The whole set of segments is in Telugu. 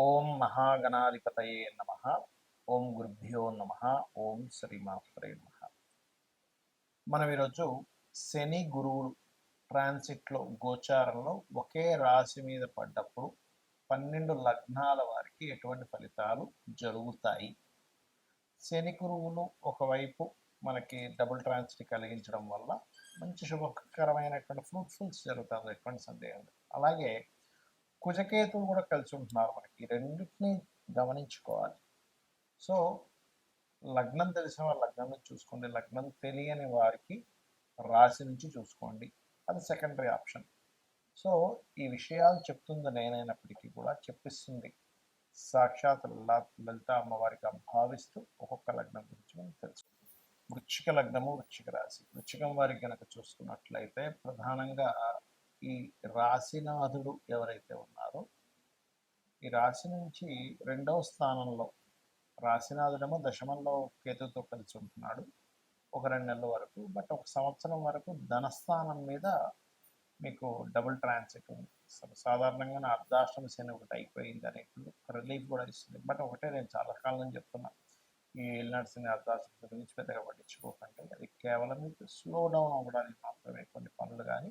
ఓం మహాగణాధిపతయే నమ. ఓం గురుభ్యో నమ. ఓం శ్రీమాత్రే నమ. మనం ఈరోజు శని గురువులు ట్రాన్సిట్లో గోచారంలో ఒకే రాశి మీద పడ్డప్పుడు పన్నెండు లగ్నాల వారికి ఎటువంటి ఫలితాలు జరుగుతాయి? శని గురువులు ఒకవైపు మనకి డబుల్ ట్రాన్సిట్ కలిగించడం వల్ల మంచి శుభకరమైనటువంటి ఫ్రూట్ఫుల్స్ జరుగుతుంది ఎటువంటి సందేహం అలాగే కుజకేతువు కూడా కలిసి ఉంటున్నారు మనకి. రెండింటినీ రెండింటిని గమనించుకోవాలి. సో లగ్నం తెలిసిన వారు లగ్నం నుంచి చూసుకోండి. లగ్నం తెలియని వారికి రాశి నుంచి చూసుకోండి. అది సెకండరీ ఆప్షన్. సో ఈ విషయాలు చెప్తుంది నేనైనప్పటికీ కూడా చెప్పిస్తుంది. సాక్షాత్ లలిత అమ్మవారిగా భావిస్తూ ఒక్కొక్క లగ్నం గురించి మనం తెలుసు. వృచ్చిక లగ్నము వృచ్చిక రాశి. వృచ్చికం వారికి కనుక చూసుకున్నట్లయితే ప్రధానంగా ఈ రాశినాథుడు ఎవరైతే ఉన్నారో ఈ రాశి నుంచి రెండవ స్థానంలో రాశినాథుడేమో దశమంలో కేతుతో కలిసి ఉంటున్నాడు. ఒక రెండు నెలల వరకు బట్ ఒక సంవత్సరం వరకు ధనస్థానం మీద మీకు డబుల్ ట్రాన్సిట్ ఉంది. సాధారణంగా నా అర్ధాష్టమ శని ఒకటి అయిపోయింది అనే రిలీఫ్ కూడా ఇస్తుంది. బట్ ఒకటే నేను చాలా కాలం నుంచి చెప్తున్నా. ఈ ఏలినాటి శని అర్ధాష్టమ గురించి పెద్దగా పట్టించుకోకండి. అది కేవలం మీకు స్లో డౌన్ అవ్వడానికి మాత్రమే కొన్ని పనులు కానీ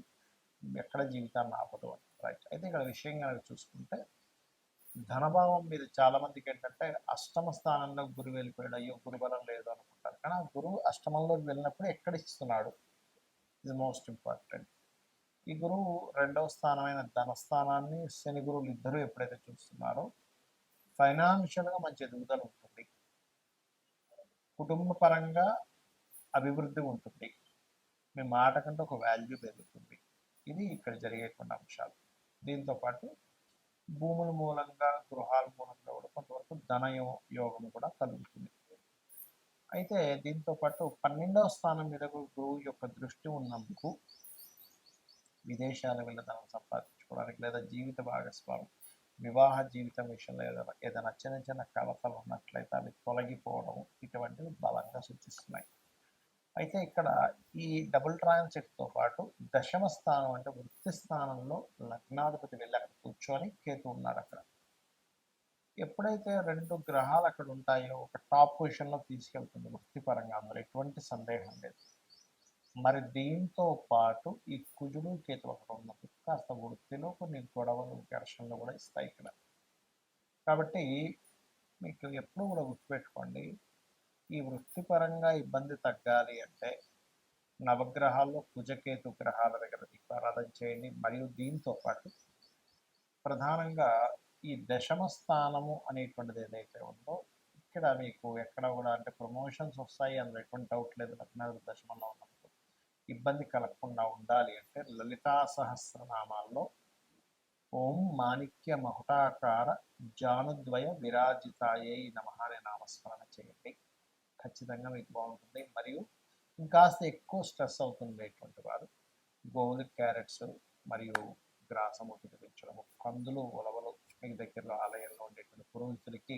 ఎక్కడ జీవితాన్ని ఆపదు అని. రైట్ అయితే ఇక్కడ విషయం కనుక చూసుకుంటే ధనభావం మీద చాలా మందికి ఏంటంటే అష్టమ స్థానంలో గురువు వెళ్ళిపోయాడు అయ్యో గురుబలం లేదు అనుకుంటారు. కానీ ఆ గురువు అష్టమంలోకి వెళ్ళినప్పుడు ఎక్కడ ఇస్తున్నాడు? ఇది మోస్ట్ ఇంపార్టెంట్ ఈ గురువు రెండవ స్థానమైన ధనస్థానాన్ని శని గురువులు ఇద్దరు ఎప్పుడైతే చూస్తున్నారో ఫైనాన్షియల్గా మంచి ఎదుగుదల ఉంటుంది. కుటుంబ పరంగా అభివృద్ధి ఉంటుంది. మీ మాట కంటే ఒక వాల్యూ పెరుగుతుంది. ఇది ఇక్కడ జరిగే కొన్ని అంశాలు. దీంతో పాటు భూముల మూలంగా గృహాల మూలంగా కూడా కొంతవరకు ధన యోగం కూడా కలుగుతుంది. అయితే దీంతో పాటు పన్నెండవ స్థానం మీద గురువు యొక్క దృష్టి ఉన్నందుకు విదేశాల వెళ్ళి ధనం సంపాదించుకోవడానికి లేదా జీవిత భాగస్వామి వివాహ జీవితం విషయంలో ఏదైనా ఏదైనా చిన్న చిన్న కలతలు ఉన్నట్లయితే అవి తొలగిపోవడం ఇటువంటివి బలంగా సూచిస్తున్నాయి. అయితే ఇక్కడ ఈ డబుల్ ట్రాన్సిట్తో పాటు దశమ స్థానం అంటే వృత్తి స్థానంలో లగ్నాధిపతి వెళ్ళి అక్కడ కూర్చొని కేతు ఉన్నాడు అక్కడ. ఎప్పుడైతే రెండు గ్రహాలు అక్కడ ఉంటాయో ఒక టాప్ పొజిషన్లో తీసుకెళ్తుంది వృత్తిపరంగా. అందులో ఎటువంటి సందేహం లేదు. మరి దీంతో పాటు ఈ కుజుడు కేతు అక్కడ ఉన్నప్పుడు కాస్త వృత్తిలో కొన్ని గొడవలు ఘర్షణలు కూడా ఇస్తాయి ఇక్కడ. కాబట్టి మీకు ఎప్పుడు కూడా గుర్తుపెట్టుకోండి ఈ వృత్తిపరంగా ఇబ్బంది తగ్గాలి అంటే నవగ్రహాల్లో కుజకేతు గ్రహాల దగ్గర దీపారాధన చేయండి. మరియు దీంతో పాటు ప్రధానంగా ఈ దశమ స్థానము అనేటువంటిది ఏదైతే ఉందో ఇక్కడ మీకు ఎక్కడ కూడా అంటే ప్రమోషన్స్ వస్తాయి. అందులో ఎటువంటి డౌట్ లేదు. లగ్నాలు దశమంలో ఉన్నప్పుడు ఇబ్బంది కలగకుండా ఉండాలి అంటే లలితా సహస్రనామాల్లో ఓం మాణిక్య మహుటాకార జానుద్వయ విరాజితాయే నమః అనే నామస్మరణ చేయండి. ఖచ్చితంగా మీకు బాగుంటుంది. మరియు ఇంకాస్త ఎక్కువ స్ట్రెస్ అవుతుండేటువంటి వారు. గోధుల క్యారెట్స్ మరియు గ్రాసము తినిపించడము కందులు ఉలవలు మీకు దగ్గరలో ఆలయంలో ఉండేటువంటి పురోహితులకి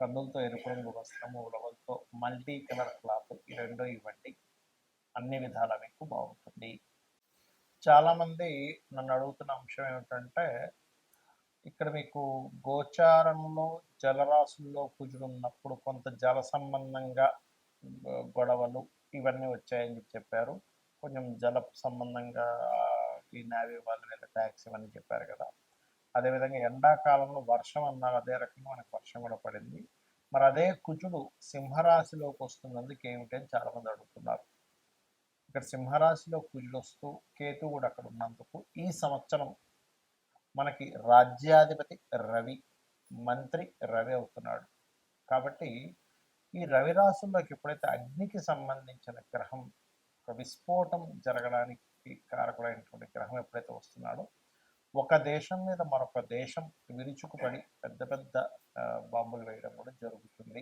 కందులతో ఎరుపు రంగు వస్త్రము ఉలవలతో మల్టీ కలర్ క్లాత్ ఈ రెండో ఇవ్వండి. అన్ని విధాల మీకు బాగుంటుంది. చాలామంది నన్ను అడుగుతున్న అంశం ఏమిటంటే ఇక్కడ మీకు గోచారంలో జలరాశుల్లో కుజుడున్నప్పుడు కొంత జల సంబంధంగా గొడవలు ఇవన్నీ వచ్చాయని చెప్పారు. కొంచెం జల సంబంధంగా ఈ నావీ వాళ్ళు వీళ్ళ ట్యాక్స్ ఇవన్నీ చెప్పారు కదా. అదేవిధంగా ఎండాకాలంలో వర్షం అన్నారు అదే రకంగా మనకు వర్షం కూడా పడింది. మరి అదే కుజుడు సింహరాశిలోకి వస్తున్నందుకు ఏమిటని అని అడుగుతున్నారు. ఇక్కడ సింహరాశిలో కుజుడు వస్తూ కేతు కూడా అక్కడ ఉన్నందుకు ఈ సంవత్సరం మనకి రాజ్యాధిపతి రవి మంత్రి రవి అవుతున్నాడు. కాబట్టి ఈ రవి రాశుల్లోకి ఎప్పుడైతే అగ్నికి సంబంధించిన గ్రహం ఒక విస్ఫోటం జరగడానికి కారకుడైనటువంటి గ్రహం ఎప్పుడైతే వస్తున్నాడో ఒక దేశం మీద మరొక దేశం విరుచుకుపడి పెద్ద పెద్ద బాంబులు వేయడం కూడా జరుగుతుంది.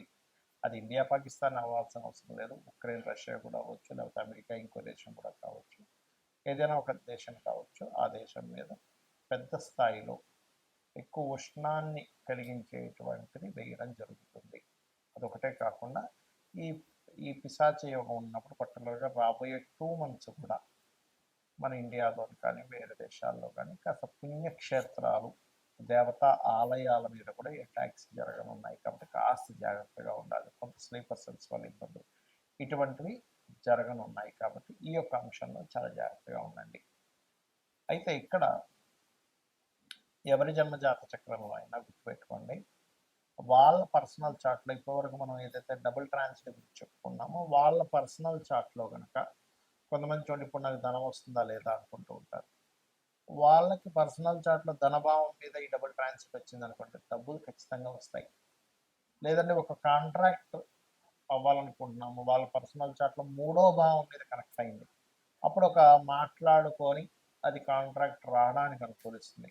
అది ఇండియా పాకిస్తాన్ అవ్వాల్సిన అవసరం లేదు. ఉక్రెయిన్ రష్యా కూడా అవ్వచ్చు. లేకపోతే అమెరికా ఇంకో దేశం కూడా కావచ్చు. ఏదైనా ఒక దేశం కావచ్చు. ఆ దేశం మీద పెద్ద స్థాయిలో ఎక్కువ ఉష్ణాన్ని కలిగించేటువంటిది వేయడం జరుగుతుంది. అదొకటే కాకుండా ఈ ఈ పిశాచ యోగం ఉన్నప్పుడు పర్టికులర్గా రాబోయే టూ మంత్స్ కూడా మన ఇండియాలో కానీ వేరే దేశాల్లో కానీ కాస్త పుణ్యక్షేత్రాలు దేవతా ఆలయాల మీద కూడా ఈ అటాక్స్ జరగనున్నాయి కాబట్టి కాస్త జాగ్రత్తగా ఉండాలి. కొంత స్లీపర్ సెల్స్ వల్ల ఇబ్బందులు ఇటువంటివి జరగనున్నాయి కాబట్టి ఈ యొక్క అంశంలో చాలా జాగ్రత్తగా ఉండండి. అయితే ఇక్కడ ఎవరి జన్మజాత చక్రంలో అయినా గుర్తుపెట్టుకోండి. వాళ్ళ పర్సనల్ చార్ట్లో ఇప్పటివరకు మనం ఏదైతే డబుల్ ట్రాన్స్లేట్ గురించి చెప్పుకున్నామో వాళ్ళ పర్సనల్ చార్ట్లో కనుక కొంతమంది చూడండి ఇప్పుడు నాకు ధనం వస్తుందా లేదా? అనుకుంటూ ఉంటారు. వాళ్ళకి పర్సనల్ చార్ట్లో ధనభావం మీద ఈ డబుల్ ట్రాన్స్ఫర్ వచ్చింది అనుకోండి డబ్బులు ఖచ్చితంగా వస్తాయి. లేదంటే ఒక కాంట్రాక్ట్ అవ్వాలనుకుంటున్నాము వాళ్ళ పర్సనల్ చార్ట్లో మూడో భావం మీద కనెక్ట్ అయింది. అప్పుడు ఒక మాట్లాడుకొని అది కాంట్రాక్ట్ రావడానికి అనుకూలిస్తుంది.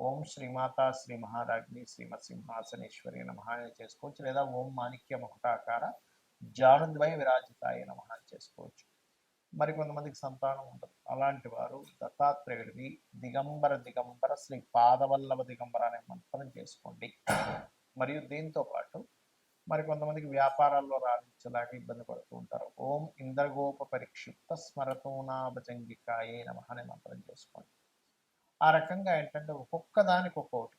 ఓం శ్రీమాత శ్రీ మహారాజ్ని శ్రీమత్ సింహాసనేశ్వరి నమః అని చేసుకోవచ్చు. లేదా ఓం మాణిక్య ముకుటాకార జానుద్వయ విరాజితాయ నమః అని చేసుకోవచ్చు. మరికొంతమందికి సంతానం ఉండదు. అలాంటి వారు దత్తాత్రేయుడివి దిగంబర దిగంబర శ్రీ పాదవల్లభ దిగంబర అనే మంత్రం చేసుకోండి. మరియు దీంతో పాటు మరి కొంతమందికి వ్యాపారాల్లో రాణించలేక ఇబ్బంది పడుతూ ఉంటారు. ఓం ఇంద్రగోప పరిక్షిప్త స్మరతూనాభజంగికాయే నమ అనే మంత్రం చేసుకోండి. ఆ రకంగా ఏంటంటే ఒక్కొక్క దానికి ఒక్కొక్కటి.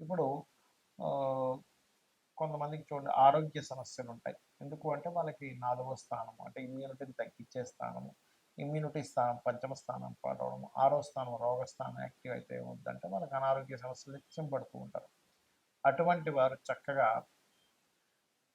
ఇప్పుడు కొంతమందికి చూడండి ఆరోగ్య సమస్యలు ఉంటాయి ఎందుకు అంటే వాళ్ళకి నాలుగో స్థానం అంటే ఇమ్యూనిటీని తగ్గించే స్థానము ఇమ్యూనిటీ స్థానం పంచమ స్థానం పడవడం ఆరో స్థానం రోగ స్థానం యాక్టివ్ అయితే ఏముందంటే వాళ్ళకి అనారోగ్య సమస్యలు నిత్యం పడుతూ ఉంటారు. అటువంటి వారు చక్కగా